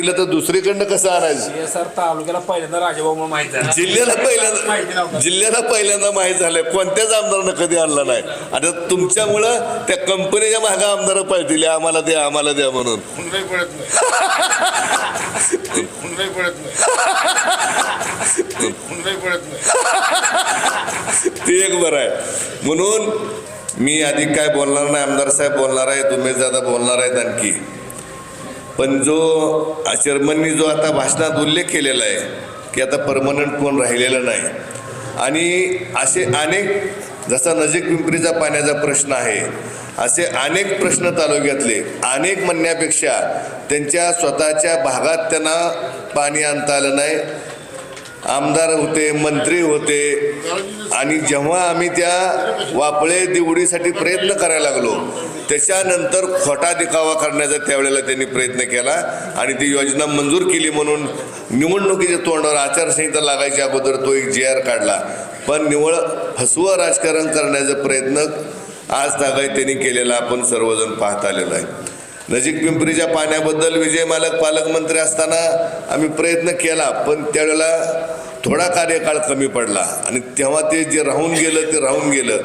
दिलं तर दुसरीकडनं कसं आणायचं? सर तालुक्याला पहिल्यांदा राजाभाऊ माहीत झालं. जिल्ह्याला माहिती पहिल्यांदा नव्हतं. जिल्ह्याला पहिल्यांदा माहीत झालंय. कोणत्याच आमदारानं कधी आणलं नाही. आता तुमच्यामुळं त्या कंपनीच्या मागे आमदार पळतील. आम्हाला द्या आम्हाला द्या म्हणून. हुंडई पडत नाही. हुंडई पडत नाही. हुंडई पडत नाही. ते एक बरं आहे. म्हणून मी आधी काय बोलणार नाही आमदार साहेब बोलणार आहेत उमेश दादा बोलणार आहेत आणखी. पण जो चेअरमननी जो आता भाषणात उल्लेख केलेला आहे की आता परमनंट कोण राहिलेला नाही. आणि असे अनेक जसा नजीक पिंपरीचा पाण्याचा प्रश्न आहे असे अनेक प्रश्न तालुक्यातले अनेक म्हणण्यापेक्षा त्यांच्या स्वतःच्या भागात त्यांना पाणी आणता आलं नाही. आमदार होते मंत्री होते आणि जेव्हा आम्ही त्या वापळे दिवडीसाठी प्रयत्न करायला लागलो त्याच्यानंतर खोटा दिखावा करण्याचा त्यावेळेला त्यांनी प्रयत्न केला आणि ती योजना मंजूर केली म्हणून निवडणुकीच्या तोंडावर आचारसंहिता लागायच्या अगोदर तो एक जी आर काढला. पण निवळ फसवं राजकारण करण्याचा प्रयत्न आज तागाय त्यांनी केलेला आपण सर्वजण पाहत आलेलो आहे. नजीक पिंपरीच्या पाण्याबद्दल विजय मालक पालकमंत्री असताना आम्ही प्रयत्न केला पण त्यावेळेला थोडा कार्यकाळ कमी पडला आणि तेव्हा ते जे राहून गेलं ते राहून गेलं.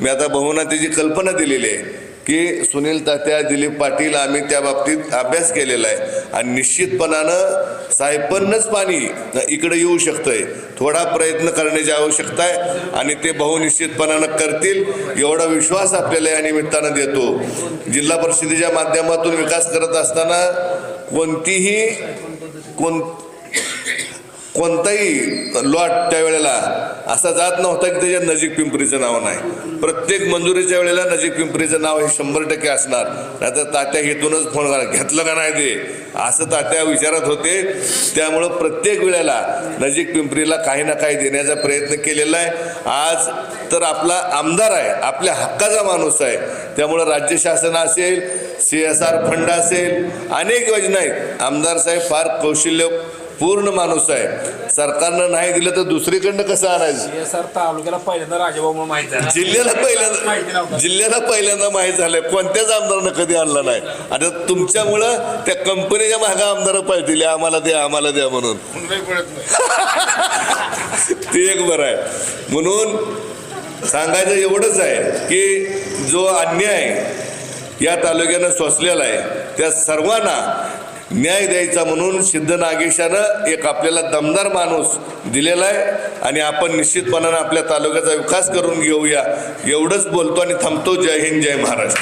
मी आता बहुना त्याची कल्पना दिलेली आहे. की सुनील तात्या दिलीप पाटील आम्ही त्या बाबतीत अभ्यास केलेला आहे. आणि निश्चितपणानं सायपन्नच पाणी इकडे येऊ शकतंय. थोडा प्रयत्न करण्याची आवश्यकता आहे आणि ते बहु निश्चितपणानं करतील एवढा विश्वास आपल्याला या निमित्तानं देतो. जिल्हा परिषदेच्या माध्यमातून विकास करत असताना कोणतीही कोण कोणताही लॉट त्यावेळेला असा जात नव्हता की त्याच्यात नजीक पिंपरीचं नाव नाही. प्रत्येक मंजुरीच्या वेळेला नजीक पिंपरीचं नाव हे शंभर टक्के असणार. नाहीतर तात्या हेतूनच फोन करा. घेतलं का नाही ते? असं तात्या विचारत होते. त्यामुळं प्रत्येक वेळेला नजीक पिंपरीला काही ना काही देण्याचा प्रयत्न केलेला आहे. आज तर आपला आमदार आहे. आपल्या हक्काचा माणूस आहे. त्यामुळं राज्य शासन असेल सी एस आर फंड असेल अनेक योजना आहेत. आमदार साहेब फार कौशल्य पूर्ण माणूस आहे. सरकारनं नाही दिलं तर दुसरीकडनं कसं आणायचं? सर तालुक्याला पहिल्यांदा राजाभाऊ माहीत जिल्ह्याला पहिल्यांदा. जिल्ह्याला पहिल्यांदा माहीत झालंय. कोणत्याच आमदारानं कधी आणलं नाही. आता तुमच्यामुळं त्या कंपनीच्या मागे आमदार पळतील. आम्हाला द्या आम्हाला द्या म्हणून. ते एक बरं आहे. म्हणून सांगायचं एवढंच आहे की जो अन्याय या तालुक्यानं सोसलेला आहे त्या सर्वांना न्याय द्यायचा म्हणून सिद्ध नागेशानं एक आपल्याला दमदार माणूस दिलेला आहे आणि आपण निश्चितपणानं आपल्या तालुक्याचा विकास करून घेऊया. एवढंच बोलतो आणि थांबतो. जय हिंद जय महाराष्ट्र.